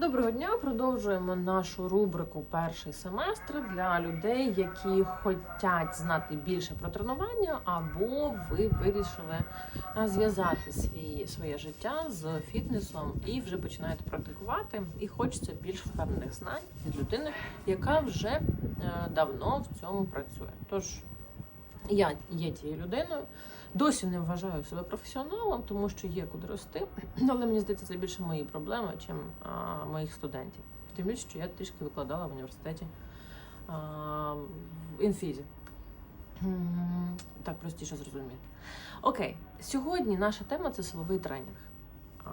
Доброго дня! Продовжуємо нашу рубрику Перший семестр для людей, які хочуть знати більше про тренування, або ви вирішили зв'язати своє життя з фітнесом і вже починаєте практикувати. І хочеться більш впевнених знань від людини, яка вже е, давно в цьому працює. Тож я є тією людиною. Досі не вважаю себе професіоналом, тому що є куди рости. Але мені здається, це більше мої проблеми, чим моїх студентів. Тим більше, що я трішки викладала в університеті а, в інфізі. Так простіше зрозуміти. Окей, сьогодні наша тема це силовий тренінг.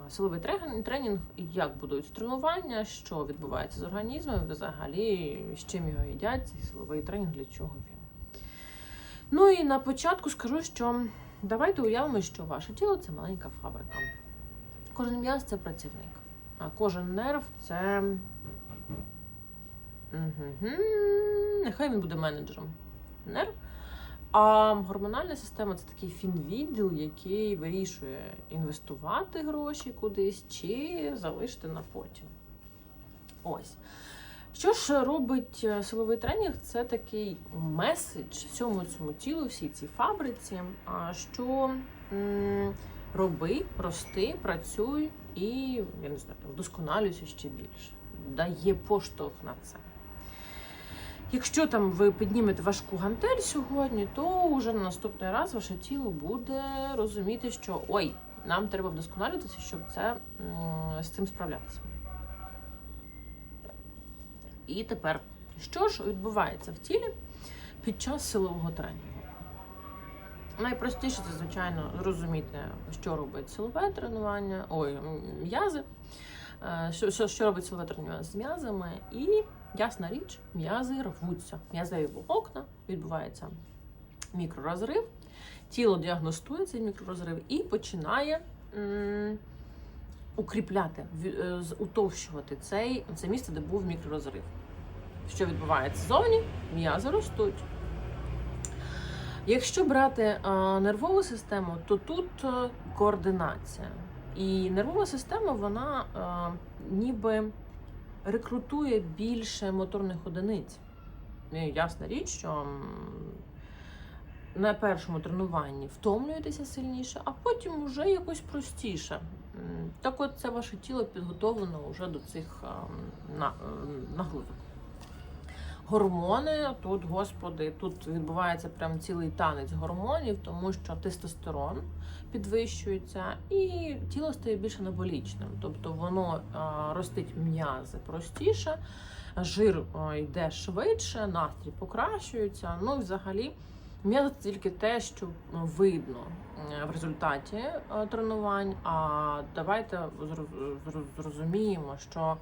Силовий тренінг, як будують тренування, що відбувається з організмом, взагалі, з чим його їдять, цей силовий тренінг, для чого він. Ну і на початку скажу, що давайте уявимо, що ваше тіло це маленька фабрика. Кожен м'яз це працівник, а кожен нерв це. Мгм. Нехай він буде менеджером. Нерв. А гормональна система це такий фінвідділ, який вирішує інвестувати гроші кудись чи залишити на потім. Ось. Що ж робить е, силовий тренінг? Це такий меседж всьому цьому тілу, всій цій фабриці, а, що роби, рости, працюй і я не знаю, вдосконалюйся ще більше. Дає поштовх на це. Якщо там ви піднімете важку гантель сьогодні, то вже на наступний раз ваше тіло буде розуміти, що ой, нам треба вдосконалюватися, щоб це з цим справлятися. І тепер, що ж відбувається в тілі під час силового тренінгу? Найпростіше це, звичайно, зрозуміти, що робить силове тренування, ой, м'язи, е, що, що, робить силове тренування з м'язами, і ясна річ, м'язи рвуться. М'язеві волокна, відбувається мікророзрив, тіло діагностує цей мікророзрив і починає. м, укріпляти, е, утовщувати цей, це місце, де був мікророзрив. Що відбувається ззовні? М'язи ростуть. Якщо брати нервову систему, то тут е, координація. І нервова система, вона е, ніби рекрутує більше моторних одиниць. І ясна річ, що на першому тренуванні втомлюєтеся сильніше, а потім вже якось простіше. Так от це ваше тіло підготовлено вже до цих на- нагрузок. Гормони тут, господи, тут відбувається прям цілий танець гормонів, тому що тестостерон підвищується, і тіло стає більш анаболічним. Тобто воно ростить м'язи простіше, жир йде швидше, настрій покращується. Ну і взагалі м'язи це тільки те, що видно е, в результаті е, тренувань. А давайте зроз- зроз- зрозуміємо, що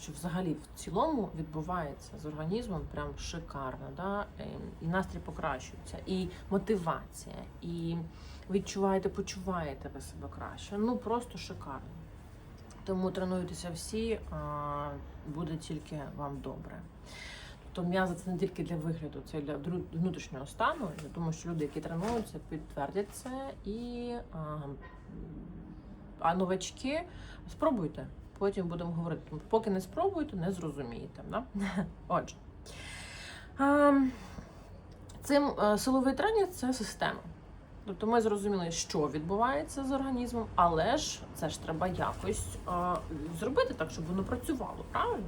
що взагалі в цілому відбувається з організмом прям шикарно. Да? Ем, І настрій покращується, і мотивація, і відчуваєте, почуваєте ви себе краще. Ну просто шикарно. Тому тренуйтеся всі, буде тільки вам добре. Тобто м'язи це не тільки для вигляду, це для внутрішнього стану. Я думаю, що люди, які тренуються, підтвердять це. І а, а новачки спробуйте. Потім будемо говорити. Поки не спробуєте, не зрозумієте. Да? Отже, цим е, силовий тренінг це система. Тобто ми зрозуміли, що відбувається з організмом, але ж це ж треба якось зробити так, щоб воно працювало, правильно?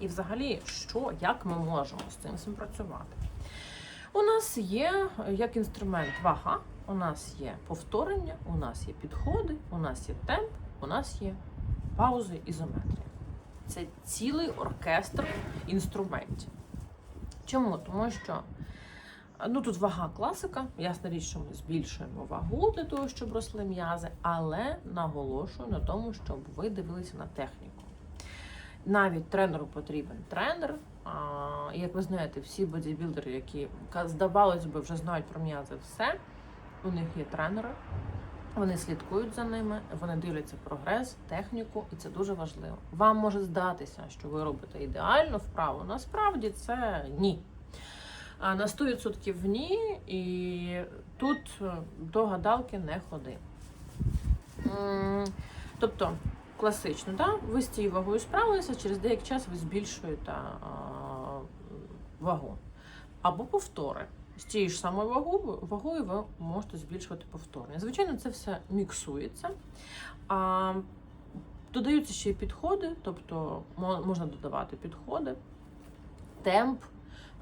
І взагалі, що, як ми можемо з цим всім працювати? У нас є як інструмент вага, у нас є повторення, у нас є підходи, у нас є темп, у нас є паузи, ізометрія. Це цілий оркестр інструментів. Чому? Тому що ну, тут вага класика, ясна річ, що ми збільшуємо вагу для того, щоб росли м'язи, але наголошую на тому, щоб ви дивилися на техніку. Навіть тренеру потрібен тренер. Як ви знаєте, всі бодібілдери, які здавалось би, вже знають про м'язи все, у них є тренери, вони слідкують за ними, вони дивляться прогрес, техніку, і це дуже важливо. Вам може здатися, що ви робите ідеально вправо. Насправді це ні. На 100% ні, і тут е, до гадалки не ходи. Тобто класично, да? ви з цією вагою справилися, через деякий час ви збільшуєте а, вагу. Або повтори. З тією ж самою вагою, вагою ви можете збільшувати повторення. Звичайно, це все міксується. А, додаються ще й підходи, тобто можна додавати підходи, темп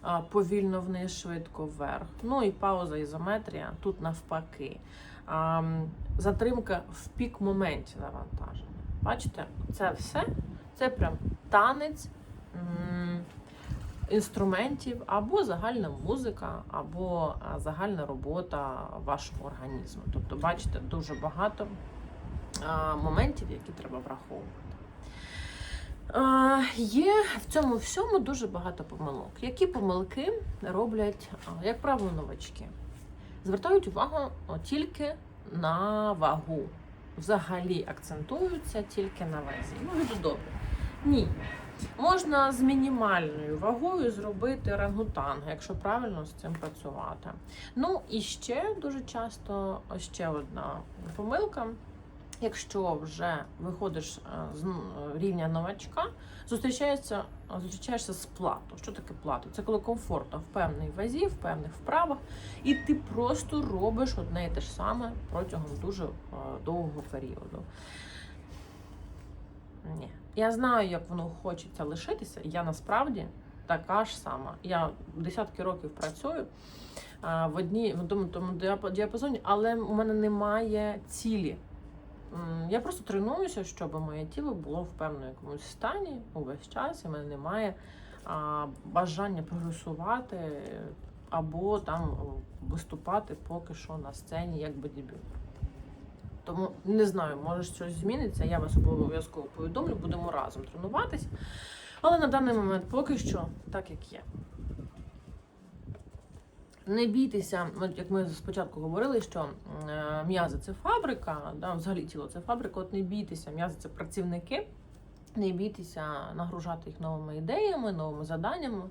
а, повільно вниз, швидко вверх. Ну і пауза, ізометрія тут навпаки. Затримка в пік моменті навантаження. Бачите, це все це прям танець інструментів, або загальна музика, або загальна робота вашого організму. Тобто, бачите, дуже багато моментів, які треба враховувати. Є в цьому всьому дуже багато помилок. Які помилки роблять, як правило, новачки? Звертають увагу тільки на вагу. Взагалі акцентуються тільки на вазі. Ну, дуже добре. Ні. Можна з мінімальною вагою зробити рангутанг, якщо правильно з цим працювати. Ну і ще дуже часто ще одна помилка. Якщо вже виходиш е, з рівня новачка, зустрічаєшся, зустрічаєшся з плато. Що таке плато? Це коли комфортно в певній вазі, в певних вправах, і ти просто робиш одне і те ж саме протягом дуже е, довгого періоду. Ні. Я знаю, як воно хочеться лишитися. Я насправді така ж сама. Я десятки років працюю а, в одній в тому, тому діапа- діапазоні, але у мене немає цілі. Я просто тренуюся, щоб моє тіло було в певному якомусь стані увесь час, і в мене немає а, бажання прогресувати або там виступати поки що на сцені як бодібілдер. Тому не знаю, може щось зміниться. Я вас обов'язково повідомлю, будемо разом тренуватись. Але на даний момент поки що так, як є. Не бійтеся, як ми спочатку говорили, що е, м'язи це фабрика, да, взагалі тіло це фабрика. От не бійтеся, м'язи це працівники. Не бійтеся нагружати їх новими ідеями, новими заданнями,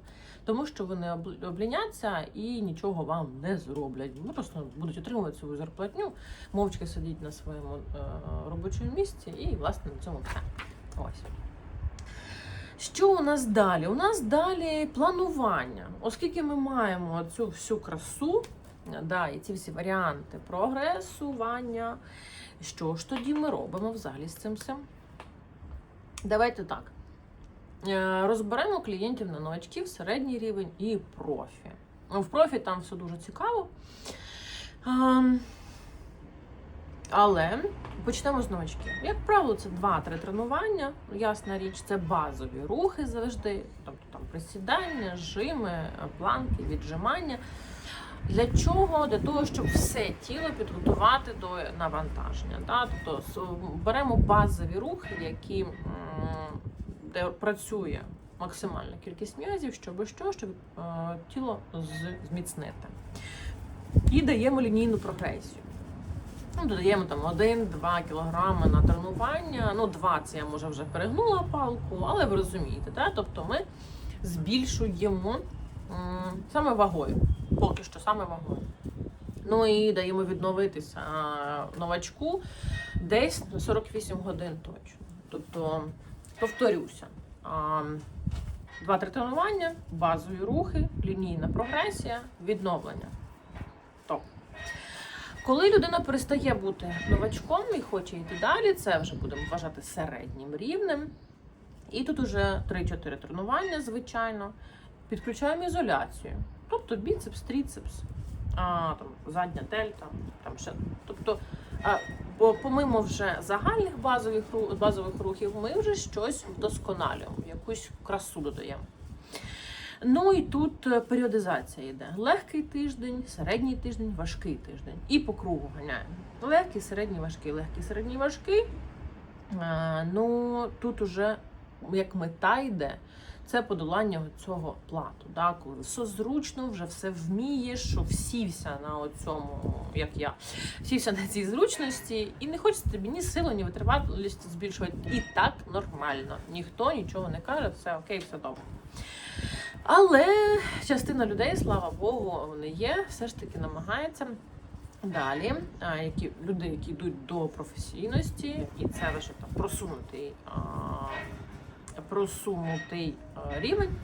тому що вони обл- обліняться і нічого вам не зроблять. Вони просто будуть отримувати свою зарплатню, мовчки сидіть на своєму е, робочому місці, і власне на цьому все. Ось. Що у нас далі? У нас далі планування. Оскільки ми маємо цю всю красу, да, і ці всі варіанти прогресування, що ж тоді ми робимо взагалі з цим всім? Давайте так. Е, Розберемо клієнтів на новачків, середній рівень і профі. В профі там все дуже цікаво. Але почнемо з новачків. Як правило, це 2-3 тренування. Ясна річ, це базові рухи завжди, тобто там присідання, жими, планки, віджимання. Для чого? Для того, щоб все тіло підготувати до навантаження. Да? Тобто беремо базові рухи, які де працює максимальна кількість м'язів, щоб що, щоб е, тіло зміцнити. І даємо лінійну прогресію. Ну, додаємо там 1-2 кілограми на тренування. Ну, 2 це я може вже перегнула палку, але ви розумієте, да? тобто ми збільшуємо м, саме вагою. Поки що саме вагою. Ну і даємо відновитися новачку десь 48 годин точно. Тобто, повторюся, а, два-три тренування, базові рухи, лінійна прогресія, відновлення. Коли людина перестає бути новачком і хоче йти далі, це вже будемо вважати середнім рівнем. І тут уже 3-4 тренування, звичайно. Підключаємо ізоляцію. Тобто біцепс, тріцепс, а, там, задня дельта, там ще. Тобто, а, бо помимо вже загальних базових, базових рухів, ми вже щось вдосконалюємо, якусь красу додаємо. Ну і тут е, періодизація йде. Легкий тиждень, середній тиждень, важкий тиждень. І по кругу ганяємо. Легкий, середній, важкий, легкий, середній, важкий. Ну тут уже як мета йде, це подолання цього плату. Да? Коли все зручно, вже все вмієш, що всівся на цьому, як я, всівся на цій зручності, і не хочеться тобі ні силу, ні витривалість збільшувати. І так нормально. Ніхто нічого не каже, все окей, все добре. Але частина людей, слава Богу, вони є, все ж таки намагається Далі, які люди, які йдуть до професійності, і це вже там просунутий, просунутий рівень.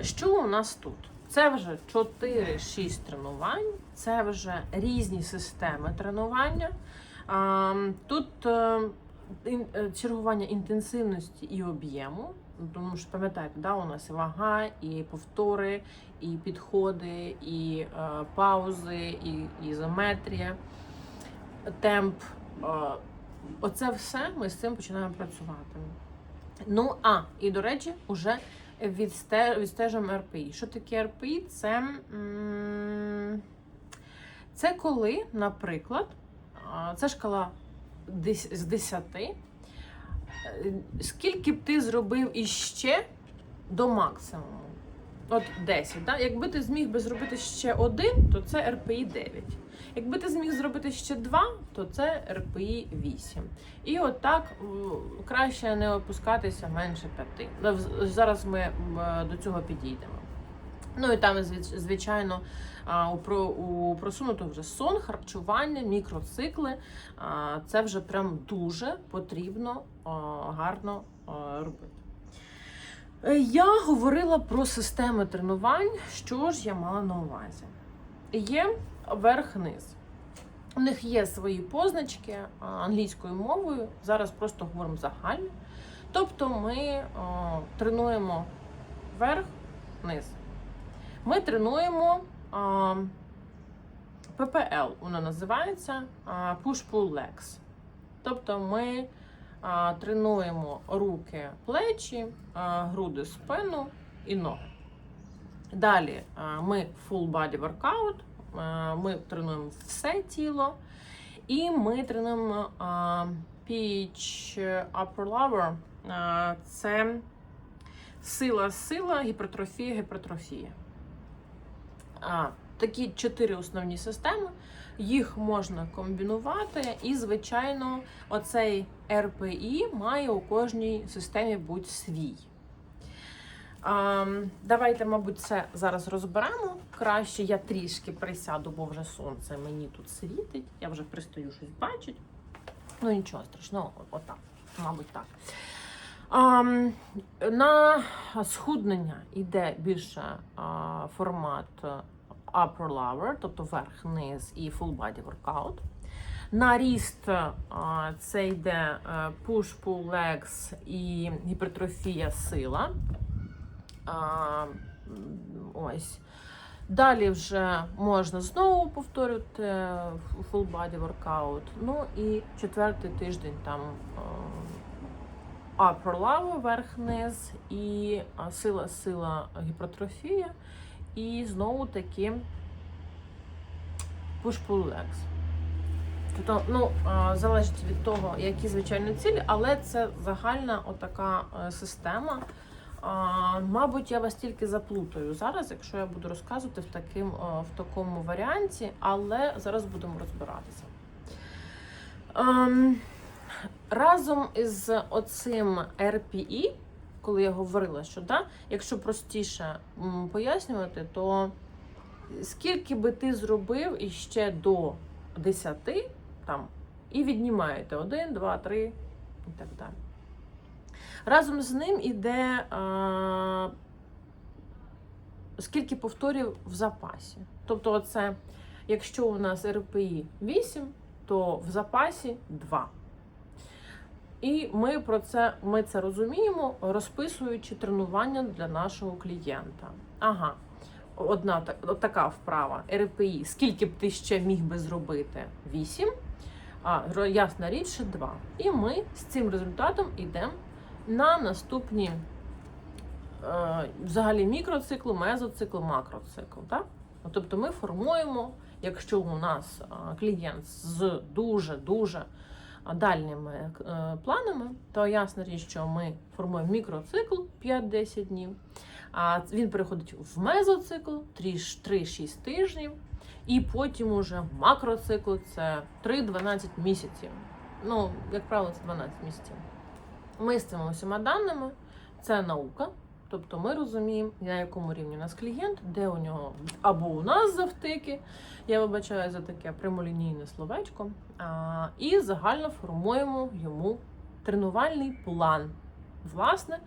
Що у нас тут? Це вже 4-6 тренувань, це вже різні системи тренування. Тут е, ін- е, чергування інтенсивності і об'єму. Тому що пам'ятаєте, да, у нас і вага, і повтори, і підходи, і е, паузи, і ізометрія, темп. Е, оце все ми з цим починаємо працювати. Ну, а, і до речі, уже відсте- відстежуємо РПІ. Що таке РПІ? Це, м, це коли, наприклад, це шкала з 10. Е, Скільки б ти зробив іще до максимуму? От 10. Да? Якби ти зміг би зробити ще один, то це РПІ 9. Якби ти зміг зробити ще два, то це РПІ 8. І от краще не опускатися менше 5. Ну, Зараз ми е, до цього підійдемо. Ну і там, звичайно, у, про, у просунутого вже сон, харчування, мікроцикли. Це вже прям дуже потрібно гарно а, робити. Е, Я говорила про системи тренувань. Що ж я мала на увазі? Є верх-низ. У них є свої позначки англійською мовою. Зараз просто говоримо загально. Тобто ми а, тренуємо верх-низ. Ми тренуємо а, PPL, воно називається Push-Pull Legs. Тобто ми тренуємо руки, плечі, груди, спину і ноги. Далі ми full body workout, ми тренуємо все тіло. І ми тренуємо pitch upper lower. Це сила, сила, гіпертрофія, гіпертрофія. Такі чотири основні системи. Їх можна комбінувати, і, звичайно, оцей РПІ має у кожній системі бути свій. Давайте, мабуть, це зараз розберемо. Краще я трішки присяду, бо вже сонце мені тут світить. Я вже пристаю щось бачить. Ну нічого страшного, отак, мабуть, так. А, на схуднення йде більше а, формат upper lower, тобто верх, низ і full body workout. На ріст це йде е, push, pull legs і гіпертрофія сила. Ось. Далі вже можна знову повторювати full body workout. Ну і четвертий тиждень там е, upper lower, верх-низ, і сила, сила, гіпертрофія. І знову таки push-pull legs. Тобто, ну, залежить від того, які звичайно цілі, але це загальна отака е, система. Мабуть, я вас тільки заплутаю зараз, якщо я буду розказувати в, таким, е, в такому варіанті, але зараз будемо розбиратися. Ем, разом із оцим RPE, коли я говорила, що да, якщо простіше пояснювати, то скільки би ти зробив іще до 10, там, і віднімаєте 1, 2, 3 і так далі. Разом з ним іде а, скільки повторів в запасі. Тобто, оце, якщо у нас РПІ 8, то в запасі 2. І ми про це ми це розуміємо, розписуючи тренування для нашого клієнта. Ага, одна така вправа РПІ. Скільки б ти ще міг би зробити? 8. А ясна річ, ще 2. І ми з цим результатом йдемо на наступні е, взагалі мікроцикл, мезоцикл, макроцикл. Так? Ну, Тобто ми формуємо, якщо у нас клієнт з дуже-дуже дальніми е, планами, то ясна річ, що ми формуємо мікроцикл 5-10 днів, а він переходить в мезоцикл 3-6 тижнів, і потім уже макроцикл це 3-12 місяців. Ну, як правило, це 12 місяців. Ми з цими усіма даними, це наука, Тобто ми розуміємо, на якому рівні у нас клієнт, де у нього або у нас завтики, я вибачаю за таке прямолінійне словечко, а, і загально формуємо йому тренувальний план. Власне,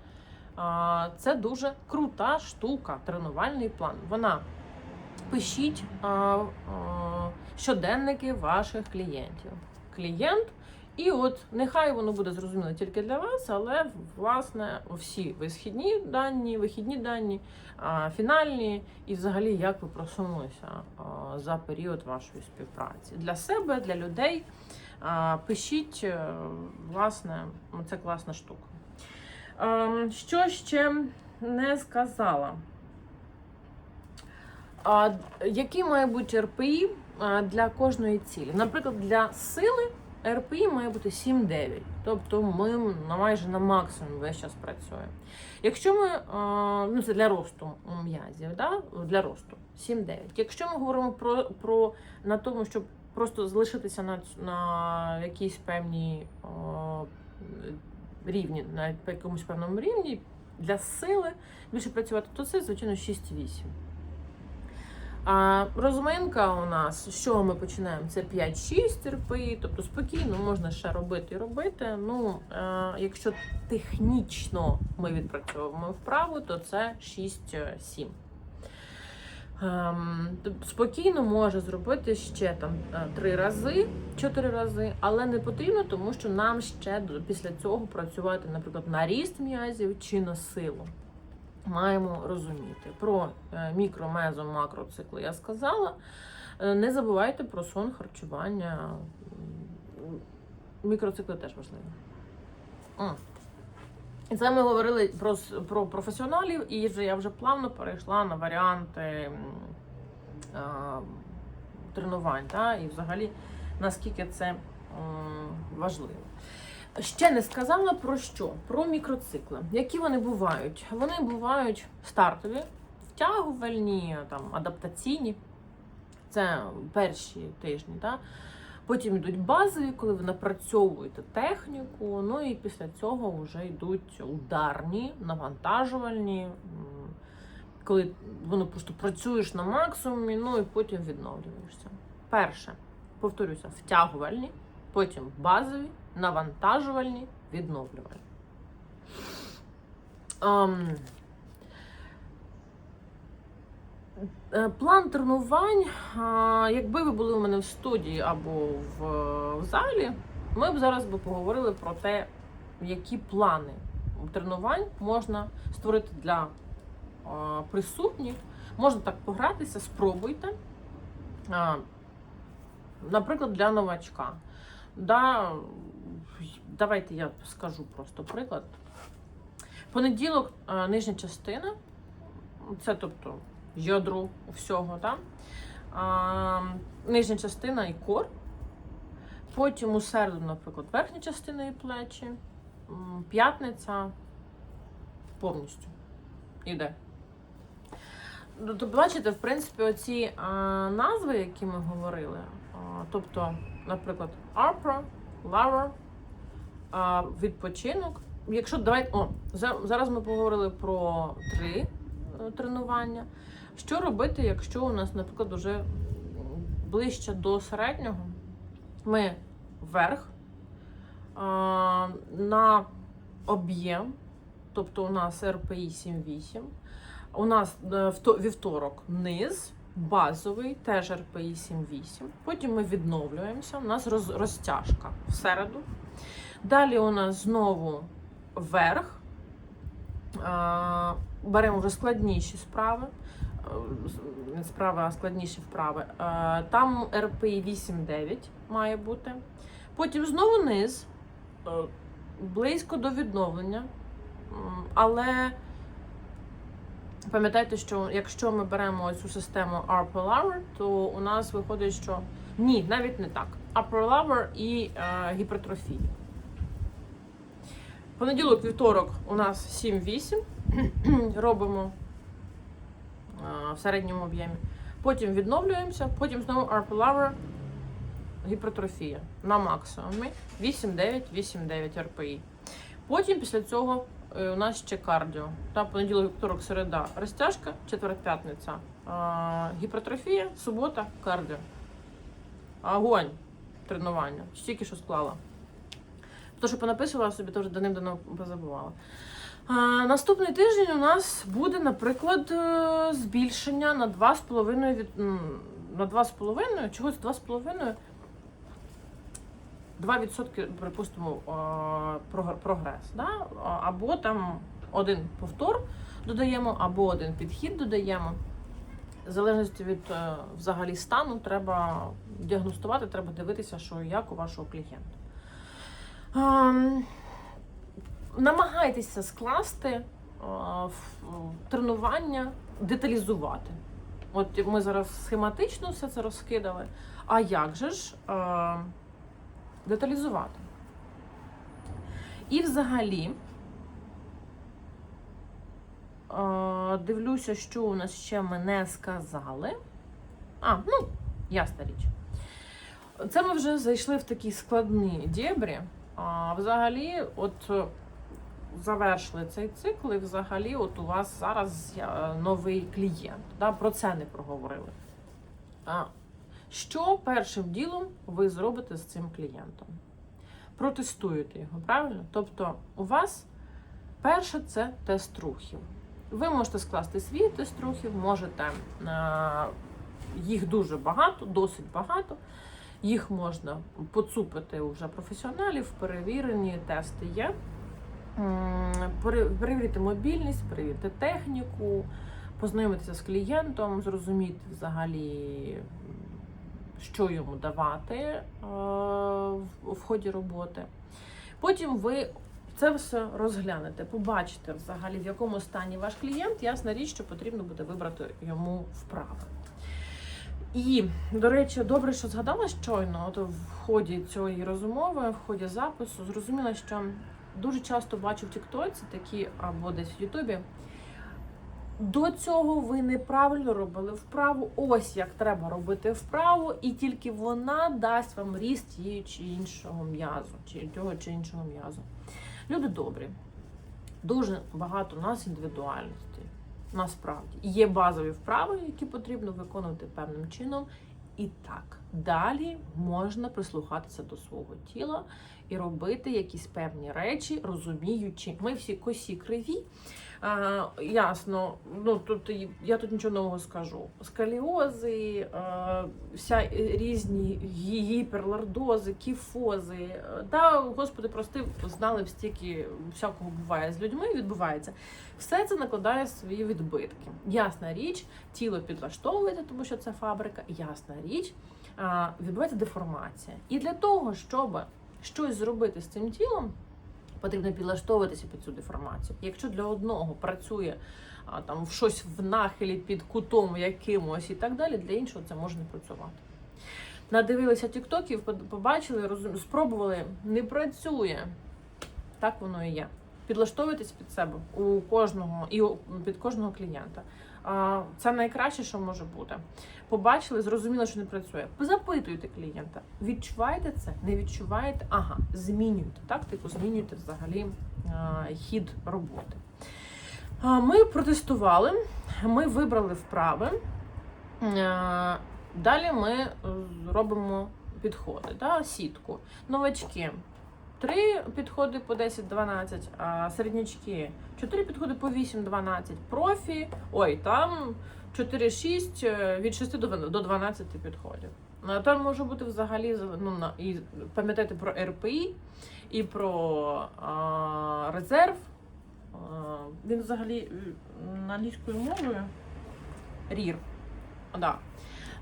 а, це дуже крута штука, тренувальний план. Вона пишіть а, а, щоденники ваших клієнтів. Клієнт, і от нехай воно буде зрозуміло тільки для вас, але власне всі висхідні дані, вихідні дані, фінальні, і взагалі як ви просунулися за період вашої співпраці для себе, для людей. Пишіть, е, власне, це класна штука. Ем, Що ще не сказала? Які має бути РПІ для кожної цілі? Наприклад, для сили РПІ має бути 7-9. Тобто ми майже на максимум весь час працюємо. Якщо ми, ну це для росту м'язів, да? для росту 7-9. Якщо ми говоримо про, про на тому, щоб просто залишитися на, на якійсь певній рівні, на якомусь певному рівні, для сили більше працювати, то це, звичайно, 6-8. А розминка у нас, з чого ми починаємо? Це 5-6 РПІ, тобто спокійно можна ще робити і робити. Ну, е, якщо технічно ми відпрацьовуємо вправу, то це 6-7. Ем, спокійно може зробити ще там е, три рази, чотири рази, але не потрібно, тому що нам ще після цього працювати, наприклад, на ріст м'язів чи на силу. Маємо розуміти про е, мікро, мезо, макроцикли я сказала. Е, Не забувайте про сон, харчування. Мікроцикли теж важливі. І це ми говорили про, про професіоналів, і вже я вже плавно перейшла на варіанти а, тренувань, та, і взагалі наскільки це м, важливо. Ще не сказала про що? Про мікроцикли. Які вони бувають? Вони бувають стартові, втягувальні, там, адаптаційні. Це перші тижні. Та? Потім йдуть базові, коли ви напрацьовуєте техніку. Ну і після цього вже йдуть ударні, навантажувальні, коли воно просто працюєш на максимумі, ну і потім відновлюєшся. Перше, повторюся, втягувальні, потім базові, навантажувальні, відновлювальні. Ем, Е, План тренувань, а, якби ви були у мене в студії або в, в залі, ми б зараз би поговорили про те, які плани тренувань можна створити для а, присутніх. Можна так погратися, спробуйте. Наприклад, для новачка. Да, давайте я скажу просто приклад. Понеділок нижня частина, це тобто ядро всього, так? А, нижня частина і кор. Потім у середу, наприклад, верхня частина і плечі. П'ятниця повністю іде. Ну, То бачите, в принципі, оці а, назви, які ми говорили, а, тобто, наприклад, upper, lower, а, відпочинок. Якщо давайте, о, зараз ми поговорили про три е, тренування. Що робити, якщо у нас, наприклад, вже ближче до середнього, ми вверх а, на об'єм, тобто у нас РПІ 7-8, у нас е, вівторок низ, базовий, теж РПІ 7-8. Потім ми відновлюємося, у нас роз, розтяжка всереду. Далі у нас знову верх. Беремо вже складніші справи. Не справи, а складніші вправи. Е, Там РПІ 8-9 має бути. Потім знову низ, е, близько до відновлення. Але пам'ятайте, що якщо ми беремо цю систему upper lower, то у нас виходить, що ні, навіть не так. Upper lower і е, гіпертрофія. Понеділок, вівторок у нас 7-8. Робимо в середньому об'ємі. Потім відновлюємося, потім знову upper lower, гіпертрофія на максимумі 8-9, 8-9 РПІ. Потім після цього е, у нас ще кардіо. Та понеділок, вівторок, середа, розтяжка, четвер, п'ятниця, гіпертрофія, субота, кардіо. Огонь тренування. Стільки що склала. То, що понаписувала собі, то вже давним-давно позабувала. А, наступний тиждень у нас буде, наприклад, е, збільшення на 2,5 від на 2,5, чогось 2,5. 2%, припустимо, прогрес. Да? Або там один повтор додаємо, або один підхід додаємо. В залежності від е, взагалі стану, треба діагностувати, треба дивитися, що як у вашого клієнта. Ем, намагайтеся скласти е, тренування, деталізувати. От ми зараз схематично все це розкидали. А як же ж е, деталізувати? І взагалі, е, дивлюся, що у нас ще ми не сказали. А, ну, ясна річ. Це ми вже зайшли в такі складні дєбрі. А взагалі, от е, завершили цей цикл, і взагалі, от у вас зараз новий клієнт. Да? Про це не проговорили. А, що першим ділом ви зробите з цим клієнтом? Протестуєте його, правильно? Тобто, у вас перше це тест рухів. Ви можете скласти свій тест рухів, можете е, їх дуже багато, досить багато. Їх можна поцупити вже професіоналів, перевірені тести є. Перевірити мобільність, перевірити техніку, познайомитися з клієнтом, зрозуміти взагалі, що йому давати е, в ході роботи. Потім ви це все розглянете, побачите взагалі, в якому стані ваш клієнт. Ясна річ, що потрібно буде вибрати йому вправи. І, до речі, добре, що згадала щойно, от в ході цієї розмови, в ході запису, зрозуміла, що дуже часто бачу в Тіктоці такі або десь в Ютубі. До цього ви неправильно робили вправу. Ось як треба робити вправу, і тільки вона дасть вам ріст тієї чи іншого м'язу, чи того чи іншого м'язу. Люди добрі, дуже багато у нас індивідуальності. Насправді є базові вправи, які потрібно виконувати певним чином. І так, далі можна прислухатися до свого тіла і робити якісь певні речі, розуміючи, ми всі косі криві. А, ясно, ну тут я тут нічого нового скажу. Скаліози, а, вся різні гі- гіперлордози, кіфози. е, Та, господи, прости, знали стільки всякого буває з людьми, відбувається. Все це накладає свої відбитки. Ясна річ, тіло підлаштовується, тому що це фабрика. Ясна річ, а, відбувається деформація. І для того, щоб щось зробити з цим тілом, потрібно підлаштовуватися під цю деформацію. Якщо для одного працює а, там в щось в нахилі під кутом якимось і так далі, для іншого це може не працювати. Надивилися тіктоків, побачили, розум... спробували, не працює. Так воно і є. Підлаштовуйтесь під себе у кожного і під кожного клієнта. Це найкраще, що може бути. Побачили, зрозуміли, що не працює. Запитуйте клієнта, відчуваєте це? Не відчуваєте? Ага, змінюйте тактику, змінюйте взагалі хід роботи. Ми протестували, ми вибрали вправи. Далі ми е, робимо підходи, да, сітку. Новачки. Три підходи по 10-12, а середнячки 4 підходи по 8-12, профі, ой, там 4-6 е, від 6 до 12 підходів. Ну, Там може бути взагалі ну, і пам'ятайте про РПІ і про а, резерв. А, він взагалі англійською мовою рір. Да,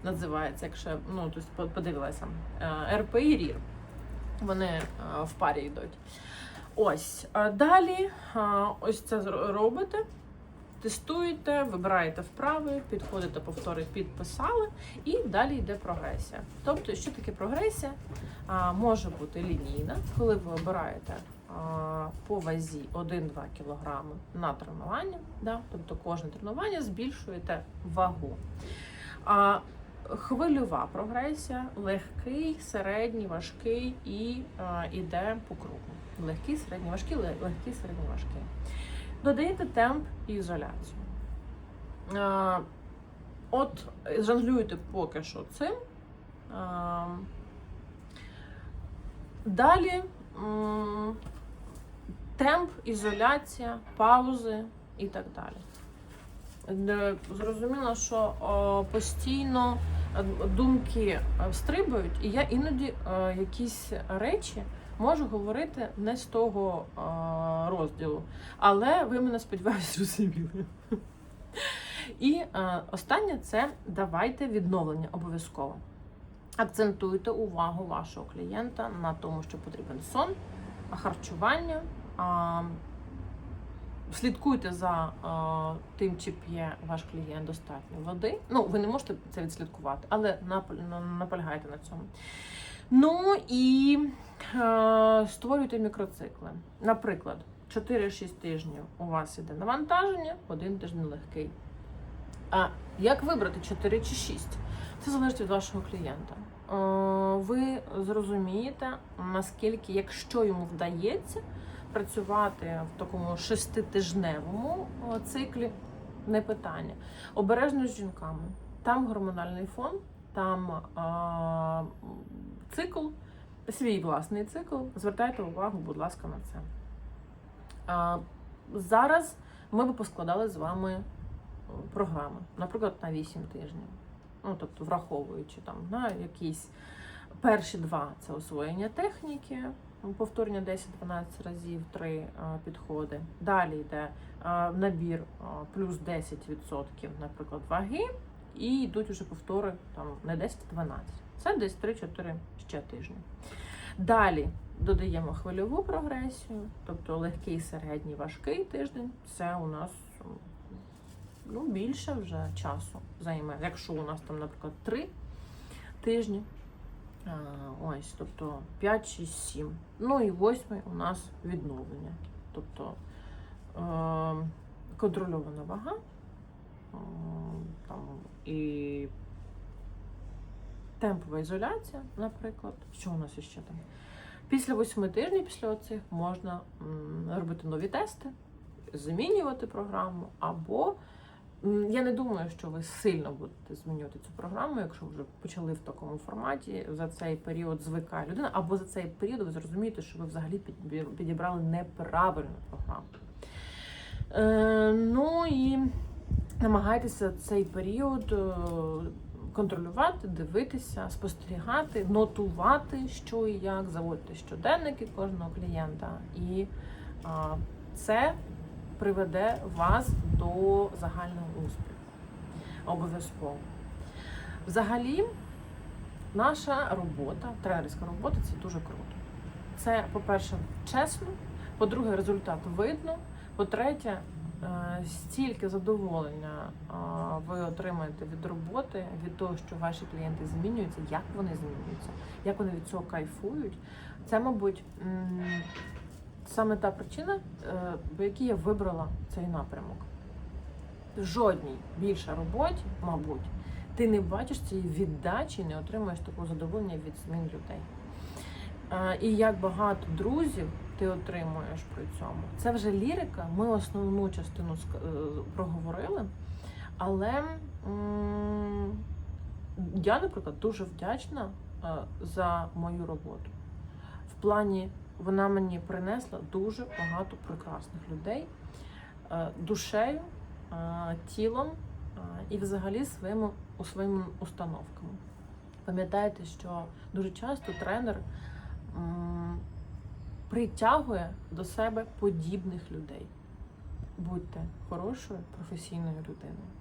називається, якщо ну, тобто подивилася. Е, РПІ рір. Вони е, в парі йдуть. Ось. Далі е, ось це робите. Тестуєте, вибираєте вправи, підходите, повтори, підписали, і далі йде прогресія. Тобто, що таке прогресія? А, може бути лінійна, коли ви обираєте а, по вазі 1-2 кг на тренування, да? тобто кожне тренування збільшуєте вагу. А хвильова прогресія, легкий, середній, важкий і а, іде по кругу. легкі, середні, важкі, ле- легкі, середні, важкі. Додаєте темп і ізоляцію. Е, От жонглюєте поки що цим. Е, Далі м, темп, ізоляція, паузи і так далі. Е, Зрозуміло, що постійно е, думки е, стрибають, і я іноді е, якісь речі можу говорити не з того е, розділу. Але ви мене сподіваюся зрозуміли. І останнє це давайте відновлення обов'язково. Акцентуйте увагу вашого клієнта на тому, що потрібен сон, харчування. Слідкуйте за а, тим, чи п'є ваш клієнт достатньо води. Ну, ви не можете це відслідкувати, але наполягайте на цьому. Ну і е, створюйте мікроцикли. Наприклад, 4-6 тижнів у вас іде навантаження, один тиждень легкий. А як вибрати 4 чи 6? Це залежить від вашого клієнта. Е, Ви зрозумієте, наскільки, якщо йому вдається працювати в такому шеститижневому е, циклі, не питання. Обережно з жінками. Там гормональний фон, там а, цикл, свій власний цикл. Звертайте увагу, будь ласка, на це. А, зараз ми би поскладали з вами е, програми, наприклад, на 8 тижнів. Ну, тобто, враховуючи там на якісь перші два це освоєння техніки, повторення 10-12 разів, три підходи. Далі йде набір плюс 10%, наприклад, ваги, і йдуть вже повтори там не 10-12. Це десь 3-4 ще тижні. Далі додаємо хвильову прогресію, тобто легкий, середній, важкий тиждень. Це у нас ну, більше вже часу займе. Якщо у нас там, наприклад, 3 тижні. А, Ось, тобто 5, 6, 7. Ну і восьмий у нас відновлення. Тобто е, контрольована вага. е, Там, і темпова ізоляція, наприклад. Що у нас іще там? Після восьми тижнів, після оцих, можна робити нові тести, змінювати програму, або я не думаю, що ви сильно будете змінювати цю програму, якщо вже почали в такому форматі. За цей період звикає людина, або за цей період ви зрозумієте, що ви взагалі підібрали неправильну програму. Е, ну і намагайтеся цей період е, контролювати, дивитися, спостерігати, нотувати, що і як, заводити щоденники кожного клієнта. І а, це приведе вас до загального успіху. Обов'язково. Взагалі, наша робота, тренерська робота це дуже круто. Це, по-перше, чесно, по-друге, результат видно. По-третє, е, стільки задоволення ви отримаєте від роботи, від того, що ваші клієнти змінюються, як вони змінюються, як вони від цього кайфують. Це, мабуть, саме та причина, е, по якій я вибрала цей напрямок. Жодній більше роботі, мабуть, ти не бачиш цієї віддачі, не отримуєш такого задоволення від змін людей. Е, І як багато друзів ти отримуєш при цьому. Це вже лірика. Ми основну частину е, проговорили. Але я, наприклад, дуже вдячна за мою роботу. В плані вона мені принесла дуже багато прекрасних людей е, душею, е, тілом е, і взагалі своїми, у своїми установками. Пам'ятайте, що дуже часто тренер притягує до себе подібних людей. Будьте хорошою професійною людиною.